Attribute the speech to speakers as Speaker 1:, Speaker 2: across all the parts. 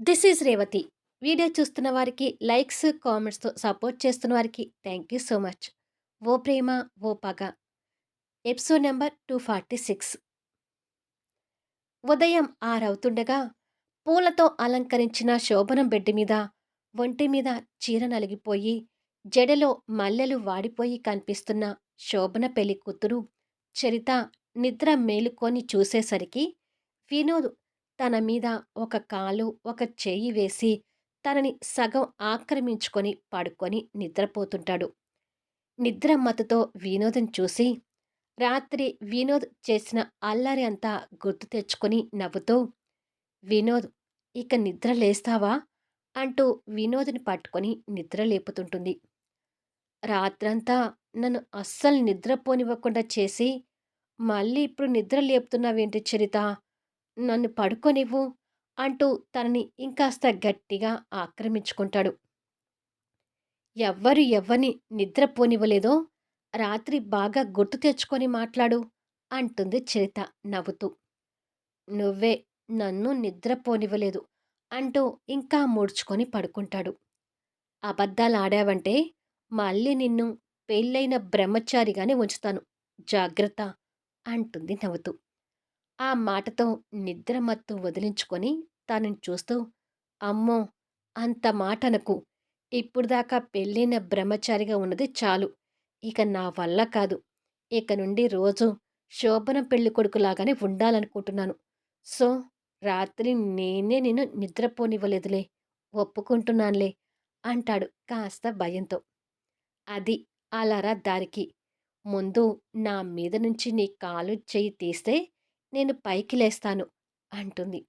Speaker 1: This is Revathi. Video చూస్తున్న వారికి likes, కామెంట్స్‌తో support చేస్తున్న వారికి thank you so much. 'O Prema O Paga' episode number 246 ఉదయం ఆరవుతుండగా పూలతో అలంకరించిన శోభనం బెడ్ మీద ఒంటి మీద చీర నలిగిపోయి జడలో మల్లెలు వాడిపోయి కనిపిస్తున్న శోభన పెళ్ళి కూతురు చరిత నిద్ర మేలుకొని చూసేసరికి వినోద్ తన మీద ఒక కాలు ఒక చేయి వేసి తనని సగం ఆక్రమించుకొని పడుకొని నిద్రపోతుంటాడు. నిద్ర మత్తుతో వినోదం చూసి రాత్రి వినోద్ చేసిన అల్లరి అంతా గుర్తు తెచ్చుకొని నవ్వుతూ వినోద్ ఇక నిద్ర లేస్తావా? అంటూ వినోద్ని పట్టుకొని నిద్ర లేపుతుంటుంది. రాత్రంతా నన్ను అస్సలు నిద్రపోనివ్వకుండా చేసి మళ్ళీ ఇప్పుడు నిద్ర లేపుతున్నావేంటి చరిత? నన్ను పడుకోనివ్వు అంటూ తనని ఇంకాస్త గట్టిగా ఆక్రమించుకుంటాడు. ఎవ్వరు ఎవ్వని నిద్రపోనివ్వలేదో రాత్రి బాగా గుర్తు తెచ్చుకొని మాట్లాడు అంటుంది చరిత నవ్వుతూ. నువ్వే నన్ను నిద్రపోనివ్వలేదు అంటూ ఇంకా ముడుచుకొని పడుకుంటాడు. అబద్ధాలు ఆడావంటే మళ్ళీ నిన్ను పెళ్ళైన బ్రహ్మచారిగానే ఉంచుతాను జాగ్రత్త అంటుంది నవ్వుతూ. ఆ మాటతో నిద్రమత్తు వదిలించుకొని తనని చూస్తూ అమ్మో! అంత మాటనకు ఇప్పుడు దాకా పెళ్ళైన బ్రహ్మచారిగా ఉన్నది చాలు. ఇక నా వల్ల కాదు. ఇక నుండి రోజు శోభన పెళ్ళి కొడుకులాగానే ఉండాలనుకుంటున్నాను. సో రాత్రి నేనే నిన్ను నిద్రపోనివ్వలేదులే. ఒప్పుకుంటున్నానులే అంటాడు కాస్త భయంతో. అది అలారా దారికి. ముందు నా మీద నుంచి నీ కాలు చేయి తీస్తే నేను పైకి లేస్తాను అంటుంది.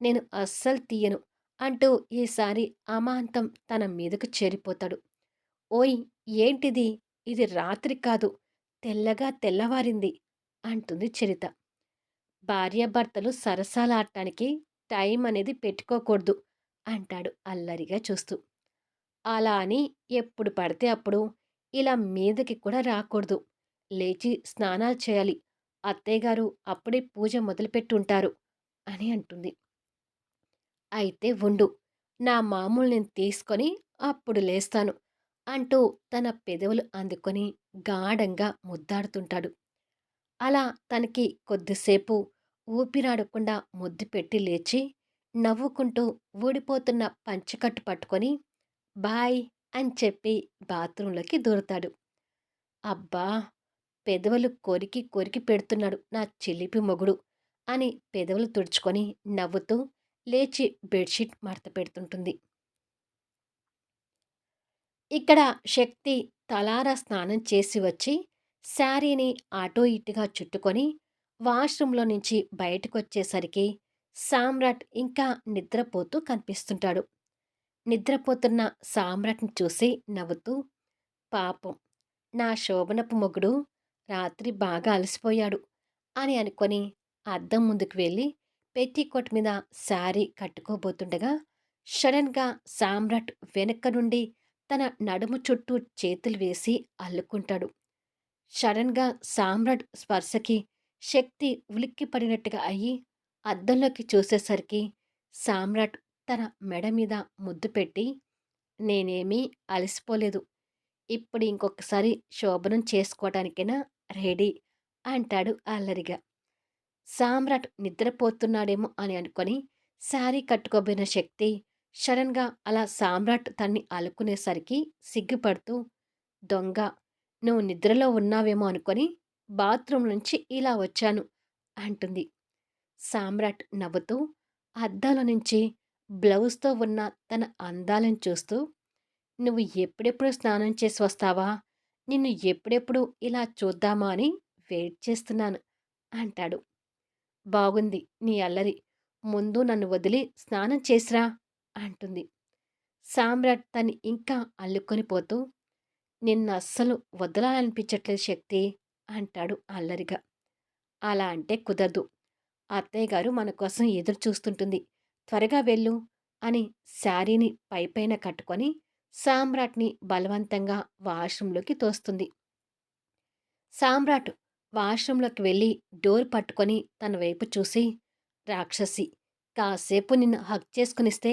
Speaker 1: నేను అస్సలు తీయను అంటూ ఈసారి అమాంతం తన మీదకు చేరిపోతాడు. ఓయ్ ఏంటిది? ఇది రాత్రి కాదు తెల్లగా తెల్లవారింది అంటుంది చరిత. భార్యాభర్తలు సరసాలాడటానికి టైం అనేది పెట్టుకోకూడదు అంటాడు అల్లరిగా చూస్తూ. అలా అని ఎప్పుడు పడితే అప్పుడు ఇలా మీదకి కూడా రాకూడదు. లేచి స్నానాలు చేయాలి అత్తయ్యగారు అప్పుడే పూజ మొదలుపెట్టుంటారు అని అంటుంది. అయితే ఉండు నా మామూలు నేను తీసుకొని అప్పుడు లేస్తాను అంటూ తన పెదవులు అందుకొని గాఢంగా ముద్దాడుతుంటాడు. అలా తనకి కొద్దిసేపు ఊపిరాడకుండా ముద్దు పెట్టి లేచి నవ్వుకుంటూ ఊడిపోతున్న పంచకట్టు పట్టుకొని బాయ్ అని చెప్పి బాత్రూంలోకి దూరతాడు. అబ్బా! పెదవులు కొరికి కొరికి పెడుతున్నాడు నా చిలిపి మొగుడు అని పెదవులు తుడుచుకొని నవ్వుతూ లేచి బెడ్షీట్ మడత పెడుతుంటుంది. ఇక్కడ శక్తి తలారా స్నానం చేసి వచ్చి శారీని ఆటో ఇటుగా చుట్టుకొని వాష్రూంలో నుంచి బయటకు వచ్చేసరికి సామ్రాట్ ఇంకా నిద్రపోతూ కనిపిస్తుంటాడు. నిద్రపోతున్న సామ్రాట్ని చూసి నవ్వుతూ పాపం నా శోభనపు మొగుడు రాత్రి బాగా అలసిపోయాడు అని అనుకొని అద్దం ముందుకు వెళ్ళి పెట్టికోట్ మీద శారీ కట్టుకోబోతుండగా సడన్గా సామ్రాట్ వెనక్క నుండి తన నడుము చుట్టూ చేతులు వేసి అల్లుకుంటాడు. సడన్గా సామ్రాట్ స్పర్శకి శక్తి ఉలిక్కి పడినట్టుగా అయ్యి అద్దంలోకి చూసేసరికి సామ్రాట్ తన మెడ మీద ముద్దు పెట్టి నేనేమీ అలసిపోలేదు. ఇప్పుడు ఇంకొకసారి శోభనం చేసుకోవటానికైనా రెడీ అంటాడు అల్లరిగా. సామ్రాట్ నిద్రపోతున్నాడేమో అని అనుకొని శారీ కట్టుకోబోయిన శక్తి షడన్గా అలా సామ్రాట్ తన్ని అలుకునేసరికి సిగ్గుపడుతూ దొంగ నువ్వు నిద్రలో ఉన్నావేమో అనుకొని బాత్రూమ్ నుంచి ఇలా వచ్చాను అంటుంది. సామ్రాట్ నవ్వుతూ అద్దాల నుంచి బ్లౌజ్తో ఉన్న తన అందాలను చూస్తూ నువ్వు ఎప్పుడెప్పుడు స్నానం చేసి వస్తావా? నిన్ను ఎప్పుడెప్పుడు ఇలా చూద్దామా అని వెయిట్ చేస్తున్నాను అంటాడు. బాగుంది నీ అల్లరి ముందు నన్ను వదిలి స్నానం చేసిరా అంటుంది. సామ్రాట్ తను ఇంకా అల్లుకొని పోతూ నిన్ను అస్సలు వదలాలనిపించట్లేదు శక్తి అంటాడు అల్లరిగా. అలా అంటే కుదరదు. అత్తయ్య గారు మన కోసం ఎదురు చూస్తుంటుంది. త్వరగా వెళ్ళు అని శారీని పైపైన కట్టుకొని సామ్రాట్ని బలవంతంగా వాష్రూంలోకి తోస్తుంది. సామ్రాట్ వాష్రూంలోకి వెళ్ళి డోర్ పట్టుకొని తన వైపు చూసి రాక్షసి కాసేపు నిన్ను హక్ చేసుకునిస్తే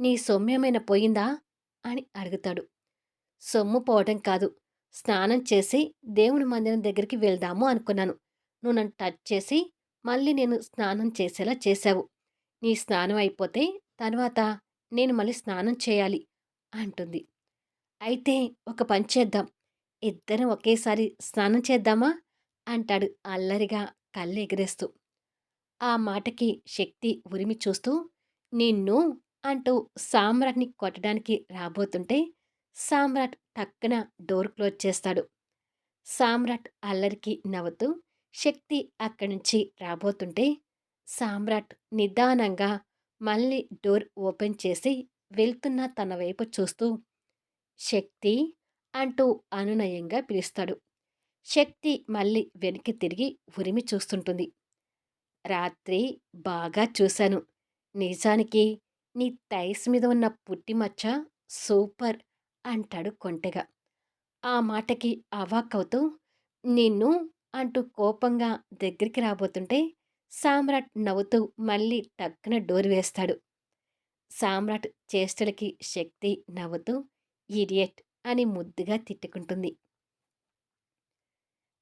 Speaker 1: నీ సొమ్మేమైనా పోయిందా? అని అడుగుతాడు. సొమ్ము పోవటం కాదు స్నానం చేసి దేవుని మందిరం దగ్గరికి వెళ్దాము అనుకున్నాను. నువ్వు నన్ను టచ్ చేసి మళ్ళీ నేను స్నానం చేసేలా చేశావు. నీ స్నానం అయిపోతే తర్వాత నేను మళ్ళీ స్నానం చేయాలి. అంటుంది. అయితే ఒక పని చేద్దాం. ఇద్దరం ఒకేసారి స్నానం చేద్దామా? అంటాడు అల్లరిగా కళ్ళు ఎగరేస్తూ ఆ మాటకి శక్తి ఉరిమి చూస్తూ నిన్ను అంటూ సామ్రాట్ని కొట్టడానికి రాబోతుంటే సామ్రాట్ టక్కున డోర్ క్లోజ్ చేస్తాడు. సామ్రాట్ అల్లరికి నవ్వుతూ శక్తి అక్కడి నుంచి రాబోతుంటే సామ్రాట్ నిదానంగా మళ్ళీ డోర్ ఓపెన్ చేసి వెళ్తున్న తన వైపు చూస్తూ శక్తి అంటూ అనునయంగా పిలుస్తాడు. శక్తి మళ్ళీ వెనక్కి తిరిగి ఉరిమి చూస్తుంటుంది. రాత్రి బాగా చూశాను. నిజానికి నీ టైస్ మీద ఉన్న పుట్టిమచ్చ సూపర్ అంటాడు కొంటెగా. ఆ మాటకి అవాక్కవుతూ నిన్ను అంటూ కోపంగా దగ్గరికి రాబోతుంటే సామ్రాట్ నవ్వుతూ మళ్ళీ టక్కున డోర్ వేస్తాడు. సామ్రాట్ చేష్టలకి శక్తి నవ్వుతూ ఇడియట్ అని ముద్దుగా తిట్టుకుంటుంది.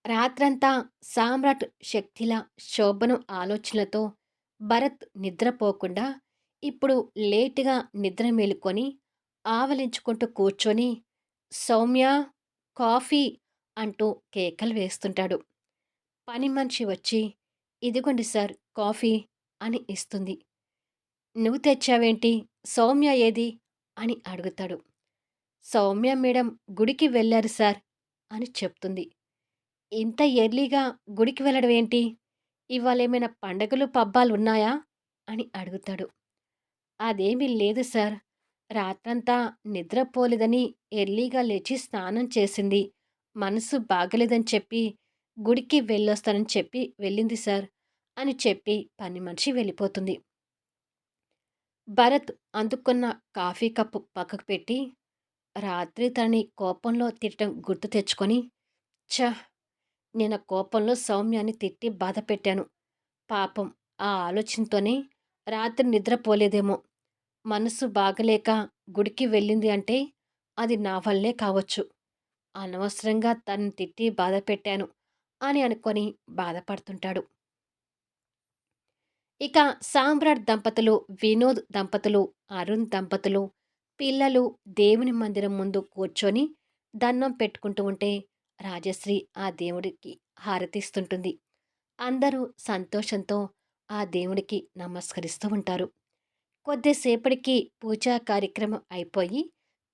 Speaker 1: రాత్రంతా సామ్రాట్ శక్తిల శోభనం ఆలోచనలతో భరత్ నిద్రపోకుండా ఇప్పుడు లేటుగా నిద్ర మేలుకొని ఆవలించుకుంటూ కూర్చొని సౌమ్య కాఫీ అంటూ కేకలు వేస్తుంటాడు. పని మనిషి వచ్చి ఇదిగోండి సార్ కాఫీ అని ఇస్తుంది. నువ్వు తెచ్చావేంటి? సౌమ్య ఏది? అని అడుగుతాడు. సౌమ్య మేడం గుడికి వెళ్ళారు సార్ అని చెప్తుంది. ఇంత ఎర్లీగా గుడికి వెళ్ళడం ఏంటి? ఇవాళ ఏమైనా పండగలు పబ్బాలు ఉన్నాయా? అని అడుగుతాడు. అదేమీ లేదు సార్. రాత్రంతా నిద్రపోలేదని ఎర్లీగా లేచి స్నానం చేసింది. మనసు బాగలేదని చెప్పి గుడికి వెళ్ళొస్తానని చెప్పి వెళ్ళింది సార్ అని చెప్పి పని మనిషి వెళ్ళిపోతుంది. భరత్ అందుకున్న కాఫీ కప్పు పక్కకు పెట్టి రాత్రి తనని కోపంలో తిట్టడం గుర్తు తెచ్చుకొని ఛ నేను కోపంలో సౌమ్యాన్ని తిట్టి బాధ పెట్టాను. పాపం ఆ ఆలోచనతోనే రాత్రి నిద్రపోలేదేమో మనసు బాగలేక గుడికి వెళ్ళింది అంటే అది నా వల్లే కావచ్చు. అనవసరంగా తను తిట్టి బాధ పెట్టాను అని అనుకొని బాధపడుతుంటాడు. ఇక సామ్రాట్ దంపతులు వినోద్ దంపతులు అరుణ్ దంపతులు పిల్లలు దేవుని మందిరం ముందు కూర్చొని దండం పెట్టుకుంటూ ఉంటే రాజశ్రీ ఆ దేవుడికి హారతిస్తుంటుంది. అందరూ సంతోషంతో ఆ దేవుడికి నమస్కరిస్తూ ఉంటారు. కొద్దిసేపటికి పూజా కార్యక్రమం అయిపోయి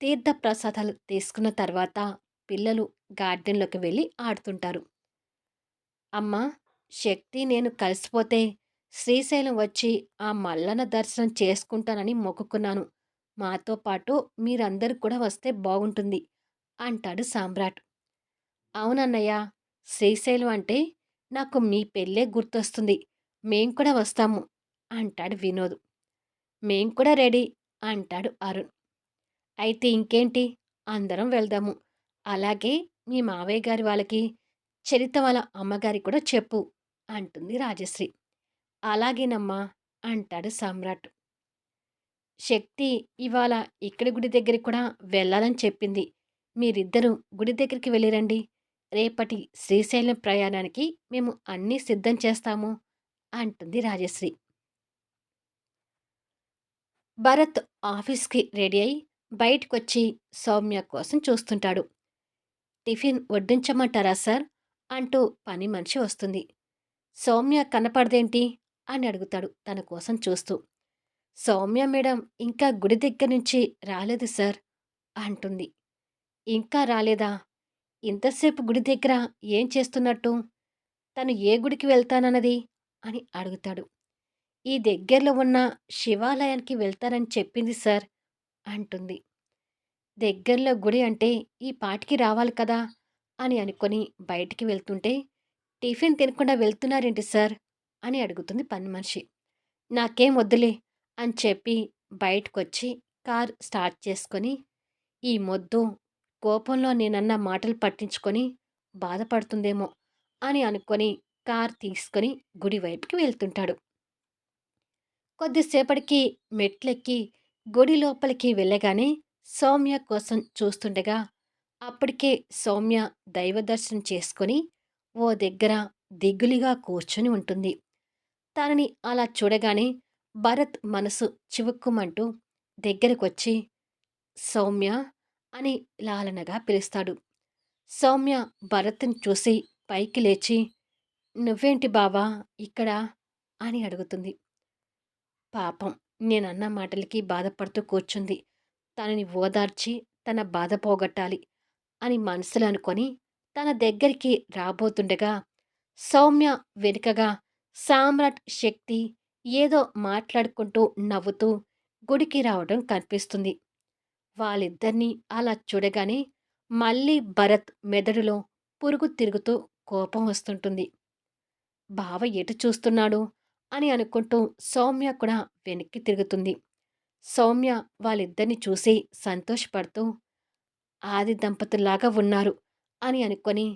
Speaker 1: తీర్థ ప్రసాదాలు తీసుకున్న తర్వాత పిల్లలు గార్డెన్లోకి వెళ్ళి ఆడుతుంటారు. అమ్మ శక్తి నేను కలిసిపోతే శ్రీశైలం వచ్చి ఆ మల్లన దర్శనం చేసుకుంటానని మొక్కుకున్నాను. మాతో పాటు మీరందరూ కూడా వస్తే బాగుంటుంది అంటాడు సామ్రాట్. అవునన్నయ్య శ్రీశైలం అంటే నాకు మీ పెళ్ళే గుర్తొస్తుంది. మేం కూడా వస్తాము అంటాడు వినోద్. మేం కూడా రెడీ అంటాడు అరుణ్. అయితే ఇంకేంటి? అందరం వెళ్దాము. అలాగే మీ మావయ్య గారి వాళ్ళకి చరిత వాళ్ళ అమ్మగారి కూడా చెప్పు అంటుంది రాజశ్రీ. అలాగేనమ్మా అంటాడు సమ్రాట్. శక్తి ఇవాళ ఇక్కడి గుడి దగ్గరికి కూడా వెళ్ళాలని చెప్పింది. మీరిద్దరూ గుడి దగ్గరికి వెళ్ళిరండి. రేపటి శ్రీశైలం ప్రయాణానికి మేము అన్నీ సిద్ధం చేస్తాము అంటుంది రాజశ్రీ. భరత్ ఆఫీస్కి రెడీ అయి బయటకొచ్చి సౌమ్య కోసం చూస్తుంటాడు. టిఫిన్ వడ్డించమంటారా సార్? అంటూ పని మనిషి వస్తుంది. సౌమ్య కనపడదేంటి? అని అడుగుతాడు తన కోసం చూస్తూ. సౌమ్య మేడం ఇంకా గుడి దగ్గర నుంచి రాలేదు సార్ అంటుంది. ఇంకా రాలేదా? ఇంతసేపు గుడి దగ్గర ఏం చేస్తున్నట్టు? తను ఏ గుడికి వెళ్తానన్నది? అని అడుగుతాడు. ఈ దగ్గరలో ఉన్న శివాలయానికి వెళ్తానని చెప్పింది సార్ అంటుంది. దగ్గరలో గుడి అంటే ఈ పాటికి రావాలి కదా? అని అనుకొని బయటికి వెళ్తుంటే టిఫిన్ తినకుండా వెళ్తున్నారేంటి సార్? అని అడుగుతుంది పని మనిషి. నాకేం వద్దులే అని చెప్పి బయటకొచ్చి కార్ స్టార్ట్ చేసుకొని ఈ మొద్దు కోపంలో నేనన్న మాటలు పట్టించుకొని బాధపడుతుందేమో అని అనుకొని కార్ తీసుకొని గుడి వైపుకి వెళ్తుంటాడు. కొద్దిసేపటికి మెట్లెక్కి గుడి లోపలికి వెళ్ళగానే సౌమ్య కోసం చూస్తుండగా అప్పటికే సౌమ్య దైవదర్శనం చేసుకొని ఓ దగ్గర దిగులిగా కూర్చొని ఉంటుంది. తనని అలా చూడగానే భరత్ మనసు చివుక్కుమంటూ దగ్గరకొచ్చి సౌమ్య అని లాలనగా పిలుస్తాడు. సౌమ్య భరత్ని చూసి పైకి లేచి నువ్వేంటి బావా ఇక్కడ అని అడుగుతుంది. పాపం నేనన్న మాటలకి బాధపడుతూ కూర్చుంది. తనని ఓదార్చి తన బాధ పోగొట్టాలి అని మనసులో అనుకొని తన దగ్గరికి రాబోతుండగా సౌమ్య వెనుకగా సామ్రాట్ శక్తి ఏదో మాట్లాడుకుంటూ నవ్వుతూ గుడికి రావడం కనిపిస్తుంది. వాళ్ళిద్దరినీ అలా చూడగానే మళ్ళీ భరత్ మెదడులో పురుగు తిరుగుతూ కోపం వస్తుంటుంది. బావ ఎటు చూస్తున్నాడు అని అనుకుంటూ సౌమ్య కూడా వెనక్కి తిరుగుతుంది. సౌమ్య వాళ్ళిద్దరిని చూసి సంతోషపడుతూ ఆది దంపతుల్లాగా ఉన్నారు అని అనుకొని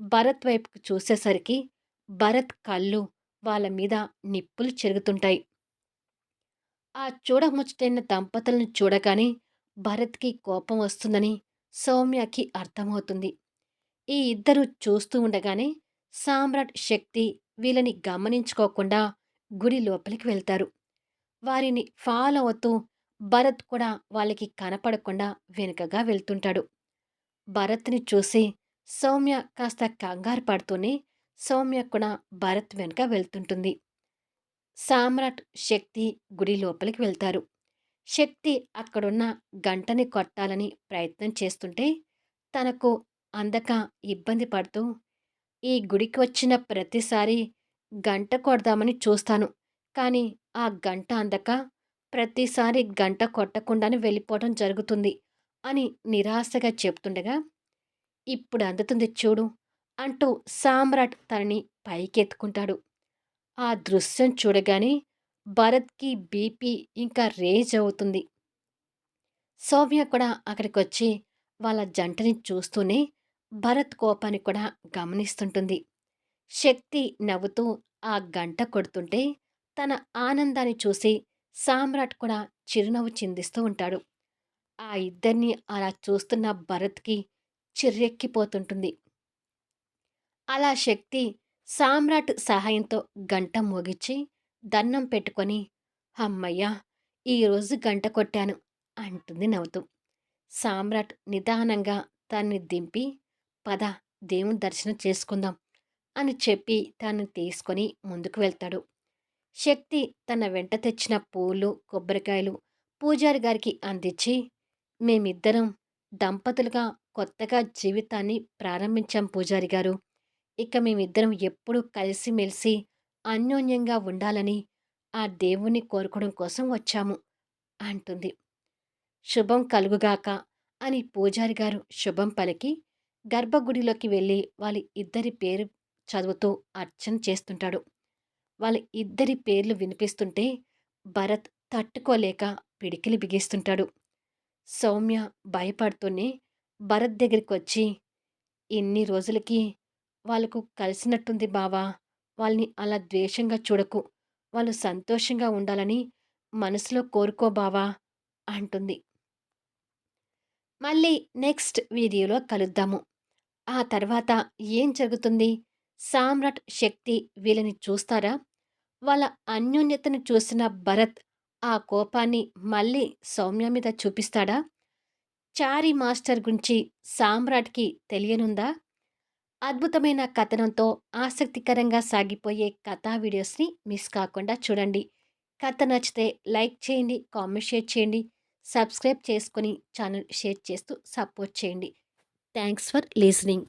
Speaker 1: భరత్ వైపుకు చూసేసరికి భరత్ కళ్ళు వాళ్ళ మీద నిప్పులు చెరుగుతుంటాయి. ఆ చూడముచ్చటైన దంపతులను చూడగానే భరత్కి కోపం వస్తుందని సౌమ్యకి అర్థమవుతుంది. ఈ ఇద్దరు చూస్తూ ఉండగానే సామ్రాట్ శక్తి వీళ్ళని గమనించుకోకుండా గుడి లోపలికి వెళ్తారు. వారిని ఫాలో అవుతూ భరత్ కూడా వాళ్ళకి కనపడకుండా వెనుకగా వెళ్తుంటాడు. భరత్ని చూసి సౌమ్య కాస్త కంగారు పడుతూనే సౌమ్య కూడా భరత్ వెనుక వెళ్తుంటుంది. సామ్రాట్ శక్తి గుడి లోపలికి వెళ్తారు. శక్తి అక్కడున్న గంటని కొట్టాలని ప్రయత్నం చేస్తుంటే తనకు అందక ఇబ్బంది పడుతూ ఈ గుడికి వచ్చిన ప్రతిసారి గంట కొడదామని చూస్తాను కానీ ఆ గంట అందక ప్రతిసారి గంట కొట్టకుండానే వెళ్ళిపోవడం జరుగుతుంది అని నిరాశగా చెప్తుండగా ఇప్పుడు అందుతుంది చూడు అంటూ సామ్రాట్ తనని పైకెత్తుకుంటాడు. ఆ దృశ్యం చూడగానే భరత్కి బీపీ ఇంకా రేజ్ అవుతుంది. సౌమ్య కూడా అక్కడికి వచ్చి వాళ్ళ జంటని చూస్తూనే భరత్ కోపాన్ని కూడా గమనిస్తుంటుంది. శక్తి నవ్వుతూ ఆ గంట కొడుతుంటే తన ఆనందాన్ని చూసి సామ్రాట్ కూడా చిరునవ్వు చిందిస్తూ ఉంటాడు. ఆ ఇద్దరిని అలా చూస్తున్న భరత్కి చిర్రెక్కిపోతుంటుంది. అలా శక్తి సామ్రాట్ సహాయంతో గంట మోగిచ్చి దన్నం పెట్టుకొని అమ్మయ్యా ఈరోజు గంట కొట్టాను అంటుంది నవ్వుతూ. సామ్రాట్ నిదానంగా తన్ని దింపి పద దేవుని దర్శనం చేసుకుందాం అని చెప్పి తను తీసుకొని ముందుకు వెళ్తాడు. శక్తి తన వెంట తెచ్చిన పూలు కొబ్బరికాయలు పూజారి గారికి అందించి మేమిద్దరం దంపతులుగా కొత్తగా జీవితాన్ని ప్రారంభించాం పూజారి గారు. ఇక మేమిద్దరం ఎప్పుడూ కలిసిమెలిసి అన్యోన్యంగా ఉండాలని ఆ దేవుణ్ణి కోరుకోవడం కోసం వచ్చాము అంటుంది. శుభం కలుగుగాక అని పూజారి గారు శుభం పలికి గర్భగుడిలోకి వెళ్ళి వాళ్ళ ఇద్దరి పేరు చదువుతూ అర్చన చేస్తుంటాడు. వాళ్ళ ఇద్దరి పేర్లు వినిపిస్తుంటే భరత్ తట్టుకోలేక పిడికిలి బిగిస్తుంటాడు. సౌమ్య భయపడుతూనే భరత్ దగ్గరికి వచ్చి ఇన్ని రోజులకి వాళ్ళకు కలిసినట్టుంది బావా. వాళ్ళని అలా ద్వేషంగా చూడకు. వాళ్ళు సంతోషంగా ఉండాలని మనసులో కోరుకో బావా అంటుంది. మళ్ళీ నెక్స్ట్ వీడియోలో కలుద్దాము. ఆ తర్వాత ఏం జరుగుతుంది? సామ్రాట్ శక్తి వీళ్ళని చూస్తారా? వాళ్ళ అన్యోన్యతను చూసిన భరత్ ఆ కోపాన్ని మళ్ళీ సౌమ్య మీద చూపిస్తాడా? చారీ మాస్టర్ గురించి సామ్రాట్కి తెలియనుందా? అద్భుతమైన కథనంతో ఆసక్తికరంగా సాగిపోయే కథా వీడియోస్ని మిస్ కాకుండా చూడండి. కథ నచ్చితే లైక్ చేయండి కామెంట్ షేర్ చేయండి సబ్స్క్రైబ్ చేసుకొని ఛానల్ షేర్ చేస్తూ సపోర్ట్ చేయండి. Thanks for listening.